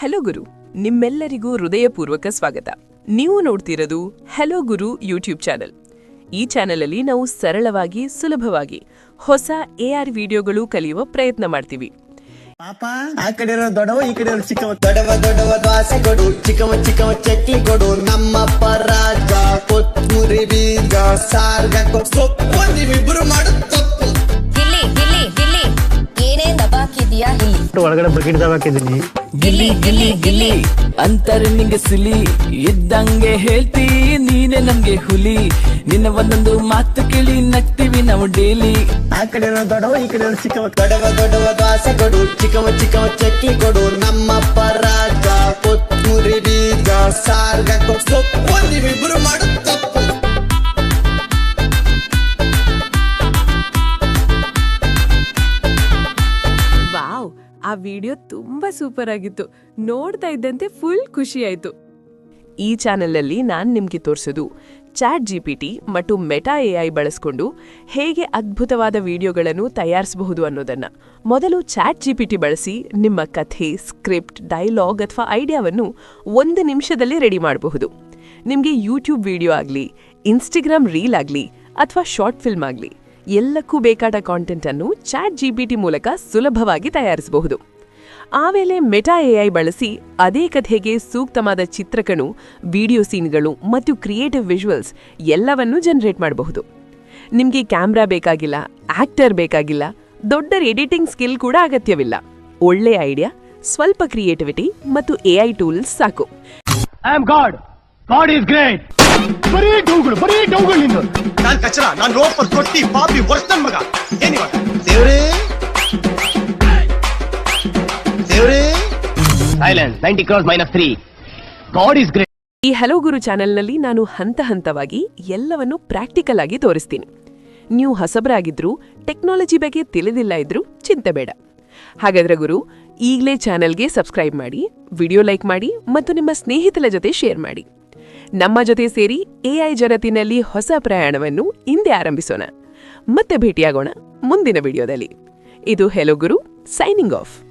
Hello ಗುರು, ನಿಮ್ಮೆಲ್ಲರಿಗೂ ಹೃದಯಪೂರ್ವಕ ಸ್ವಾಗತ. ನೀವು ನೋಡ್ತಿರೋದು ಹೆಲೋ ಗುರು ಯೂಟ್ಯೂಬ್ ಚಾನೆಲ್. ಈ ಚಾನೆಲಲ್ಲಿ ನಾವು ಸರಳವಾಗಿ, ಸುಲಭವಾಗಿ ಹೊಸ ಎ ಆರ್ ವಿಡಿಯೋಗಳು ಕಲಿಯುವ ಪ್ರಯತ್ನ ಮಾಡ್ತೀವಿ. ಪಾಪ, ಆ ಕಡೆ ಇರೋ ದೊಡವ ಈ ಕಡೆ ಚಿಕ್ಕವ. ದೊಡವ ದೊಡವ ದ್ವಾಸೆ ಕೊಡು. ಚಿಕ್ಕವ ಚಿಕ್ಕವ ಚಕ್ಲಿ ಕೊಡು. ನಮ್ಮಪ್ಪ ರಾಜ ಕೊತ್ತೂರಿ ಬೀಗ, ಸಾರ್ಗ ಇಲ್ಲಿ ಒಳಗಡೆ ಬಕೆಟ್ ಹಾಕಿದೀನಿ ಗಿಲ್ಲಿ ಗಿಲ್ಲಿ ಗಿಲ್ಲಿ ಅಂತಾರೆ ನಿಂಗೆ ಸಿಲಿ. ಇದ್ದಂಗೆ ಹೇಳ್ತಿ ನೀನೆ ನಮ್ಗೆ ಹುಲಿ. ನಿನ್ನ ಒಂದೊಂದು ಮಾತು ಕೇಳಿ ನಗ್ತೀವಿ ನಾವು ಡೇಲಿ. ಆ ಕಡೆ ದೊಡವ ದೊಡ್ಡವ ಈ ಕಡೆ ಚಿಕ್ಕವ. ದೊಡವ ದೊಡವ ದಾಸೆ ಕೊಡು. ಚಿಕ್ಕವ ಚಿಕ್ಕವ ಚಕ್ಕಿ ಕೊಡು. ನಮ್ಮಪ್ಪ ರಾಜ ಕೊತ್ತೂರಿ ಬೀಜ ಸಾರ್ಗ ಸೊಪ್ಪು ನೀವಿಬ್ರು ಮಾಡು ಆ ವಿಡಿಯೋ ತುಂಬಾ ಸೂಪರ್ ಆಗಿತ್ತು. ನೋಡ್ತಾ ಇದ್ದಂತೆ ಫುಲ್ ಖುಷಿ ಆಯ್ತು. ಈ ಚಾನೆಲಲ್ಲಿ ನಾನು ನಿಮ್ಗೆ ತೋರಿಸೋದು ಚಾಟ್ ಟಿ ಮತ್ತು ಮೆಟಾ ಎಐ ಬಳಸ್ಕೊಂಡು ಹೇಗೆ ಅದ್ಭುತವಾದ ವಿಡಿಯೋಗಳನ್ನು ತಯಾರಿಸಬಹುದು ಅನ್ನೋದನ್ನ. ಮೊದಲು ಚಾಟ್ ಟಿ ಬಳಸಿ ನಿಮ್ಮ ಕಥೆ, ಸ್ಕ್ರಿಪ್ಟ್, ಡೈಲಾಗ್ ಅಥವಾ ಐಡಿಯಾವನ್ನು ಒಂದು ನಿಮಿಷದಲ್ಲಿ ರೆಡಿ ಮಾಡಬಹುದು. ನಿಮಗೆ ಯೂಟ್ಯೂಬ್ ವಿಡಿಯೋ ಆಗಲಿ ಇನ್ಸ್ಟಾಗ್ರಾಮ್ ರೀಲ್ ಆಗಲಿ ಅಥವಾ ಶಾರ್ಟ್ ಫಿಲ್ಮ್ ಆಗಲಿ ಎಲ್ಲಕ್ಕೂ ಬೇಕಾದ ಕಾಂಟೆಂಟ್ ಅನ್ನು ಚಾಟ್ ಜಿಪಿಟಿ ಮೂಲಕ ಸುಲಭವಾಗಿ ತಯಾರಿಸಬಹುದು. ಆಮೇಲೆ ಮೆಟಾ ಎಐ ಬಳಸಿ ಅದೇ ಕಥೆಗೆ ಸೂಕ್ತವಾದ ಚಿತ್ರಕಣು ವಿಡಿಯೋ ಸೀನ್ಗಳು ಮತ್ತು ಕ್ರಿಯೇಟಿವ್ ವಿಜುವಲ್ಸ್ ಎಲ್ಲವನ್ನೂ ಜನರೇಟ್ ಮಾಡಬಹುದು. ನಿಮಗೆ ಕ್ಯಾಮ್ರಾ ಬೇಕಾಗಿಲ್ಲ ಆಕ್ಟರ್ ಬೇಕಾಗಿಲ್ಲ, ದೊಡ್ಡ ಎಡಿಟಿಂಗ್ ಸ್ಕಿಲ್ ಕೂಡ ಅಗತ್ಯವಿಲ್ಲ. ಒಳ್ಳೆ ಐಡಿಯಾ ಸ್ವಲ್ಪ ಕ್ರಿಯೇಟಿವಿಟಿ ಮತ್ತು ಎಐ ಟೂಲ್ಸ್ ಸಾಕು. I am god god is great ಬರೀ ಡೌಗಳು ಬರೀ ಡೌಗಳು ನಿಂದು ನಾನ್ ಕಚರ ನಾನ್ ರೋಪರ್ ತೊಟ್ಟಿ ಪಾಪಿ ವರ್ಷನ್ ಮಗ. ಏನಿವಾಗ ದೇವ್ರೇ? ದೇವ್ರೇ? Silence ninety cross minus three god is great ಈ ಹಲೋ ಗುರು ಚಾನೆಲ್ನಲ್ಲಿ ನಾನು ಹಂತ ಹಂತವಾಗಿ ಎಲ್ಲವನ್ನು ಪ್ರಾಕ್ಟಿಕಲ್ ಆಗಿ ತೋರಿಸ್ತೀನಿ. ನೀವು ಹಸಬರಾಗಿದ್ರೂ ಟೆಕ್ನಾಲಜಿ ಬಗ್ಗೆ ತಿಳಿದಿಲ್ಲ ಇದ್ರೂ ಚಿಂತೆ ಬೇಡ. ಹಾಗಾದ್ರೆ ಗುರು ಈಗಲೇ ಚಾನೆಲ್ಗೆ ಸಬ್ಸ್ಕ್ರೈಬ್ ಮಾಡಿ ವಿಡಿಯೋ ಲೈಕ್ ಮಾಡಿ ಮತ್ತು ನಿಮ್ಮ ಸ್ನೇಹಿತರ ಜೊತೆ ಶೇರ್ ಮಾಡಿ. ನಮ್ಮ ಜೊತೆ ಸೇರಿ ಎಐ ಜಗತ್ತಿನಲ್ಲಿ ಹೊಸ ಪ್ರಯಾಣವನ್ನು ಹಿಂದೆ ಆರಂಭಿಸೋಣ. ಮತ್ತೆ ಭೇಟಿಯಾಗೋಣ ಮುಂದಿನ ವಿಡಿಯೋದಲ್ಲಿ. ಇದು ಹೆಲೋ ಗುರು ಸೈನಿಂಗ್ ಆಫ್